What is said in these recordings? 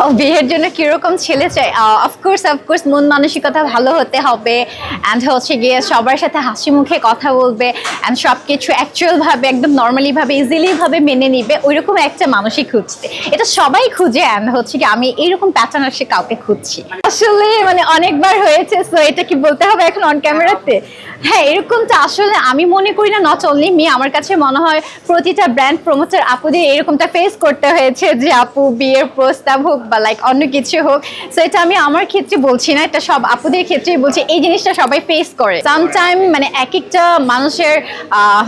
ও, বিয়ের জন্য কীরকম ছেলে চাই? অফকোর্স অফকোর্স মন মানসিকতা ভালো হতে হবে। অ্যান্ড হচ্ছে গিয়ে সবার সাথে হাসি মুখে কথা বলবে। অ্যান্ড সব কিছু অ্যাকচুয়াল ভাবে, একদম নর্মালি ইজিলিভাবে মেনে নিবে। ওইরকম একটা মানুষই খুঁজতে। এটা সবাই খুঁজে। অ্যান্ড হচ্ছে কি, আমি এইরকম প্যাটার্ন আসে কাউকে খুঁজছি। আসলে মানে অনেকবার হয়েছে সো এটা কি বলতে হবে এখন অন ক্যামেরাতে হ্যাঁ এরকমটা আসলে আমি মনে করি না নট অনলি মি আমার কাছে মনে হয় প্রতিটা ব্র্যান্ড প্রমোটার আপুদের এরকমটা ফেস করতে হয়েছে যে, আপু, বিয়ের প্রস্তাব হোক বা লাইক অন্য কিছু হোক। সো এটা আমি আমার ক্ষেত্রে বলছি না এটা সব আপুদের ক্ষেত্রেই বলছি। এই জিনিসটা সবাই ফেস করে। সামটাইম মানে এক একটা মানুষের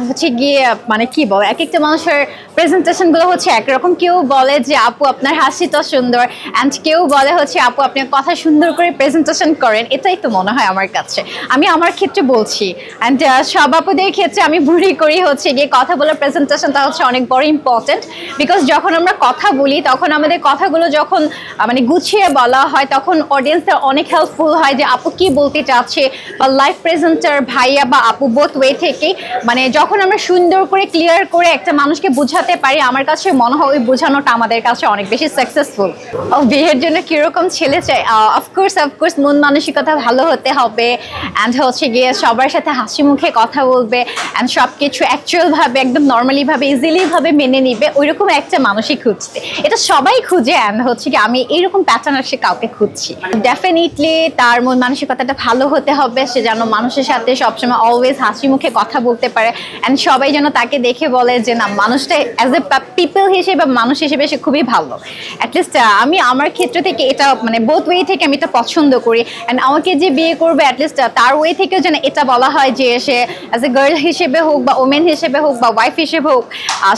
হচ্ছে গিয়ে মানে কি বল এক একটা মানুষের প্রেজেন্টেশনগুলো হচ্ছে একরকম। কেউ বলে যে আপু আপনার হাসিটা সুন্দর। অ্যান্ড কেউ বলে হচ্ছে আপু আপনি কথা সুন্দর করে প্রেজেন্টেশন করেন। এটাই তো মনে হয় আমার কাছে। আমি আমার ক্ষেত্রে বলছি। অ্যান্ড সব আপুদের ক্ষেত্রে আমি বুড়ি করি হচ্ছে গিয়ে কথা বলার প্রেজেন্টেশনটা হচ্ছে অনেক বড় ইম্পর্টেন্ট বিকজ যখন আমরা কথা বলি তখন আমাদের কথাগুলো যখন মানে গুছিয়ে বলা হয়, তখন অডিয়েন্সদের অনেক হেল্পফুল হয় যে, আপু কি বলতে চাচ্ছে? বা লাইভ প্রেজেন্টার ভাইয়া বা আপু বোথ ওয়ে থেকেই মানে যখন আমরা সুন্দর করে ক্লিয়ার করে একটা মানুষকে বোঝাতে পারি, আমার কাছে মনে হয় ওই বোঝানোটা আমাদের কাছে অনেক বেশি সাকসেসফুল ও, বিয়ের জন্য কীরকম ছেলে চাই? অফকোর্স অফকোর্স মন মানসিকতা ভালো হতে হবে অ্যান্ড হচ্ছে গিয়ে সবার সাথে হাসি মুখে কথা বলবে অ্যান্ড সব কিছু অ্যাকচুয়াল ভাবে, একদম নর্মালি ভাবে ইজিলি ভাবে মেনে নিবে, ওইরকম একটা মানুষই খুঁজতে। এটা সবাই খুঁজে অ্যান্ড হচ্ছে কি আমি এইরকম প্যাটার্ন আসে কাউকে খুঁজছি। ডেফিনেটলি তার মন মানসিকতাটা ভালো হতে হবে, সে যেন মানুষের সাথে সবসময় অলওয়েজ হাসি মুখে কথা বলতে পারে। অ্যান্ড সবাই যেন তাকে দেখে বলে যে, না, মানুষটা অ্যাজ এ পিপল হিসেবে, মানুষ হিসেবে সে খুবই ভালো। অ্যাটলিস্ট আমি আমার ক্ষেত্র থেকে এটা মানে বোথ ওয়ে থেকে আমি এটা পছন্দ করি। অ্যান্ড আমাকে যে বিয়ে করবে অ্যাটলিস্ট তার ওয়ে থেকেও যেন এটা বলা হয় যে, সে অ্যাজ এ গার্ল হিসেবে হোক বা ওমেন হিসেবে হোক বা ওয়াইফ হিসেবে হোক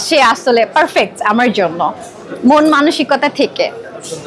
সে আসলে পারফেক্ট আমার জন্য। মন মানসিকতা থেকে। 말씀드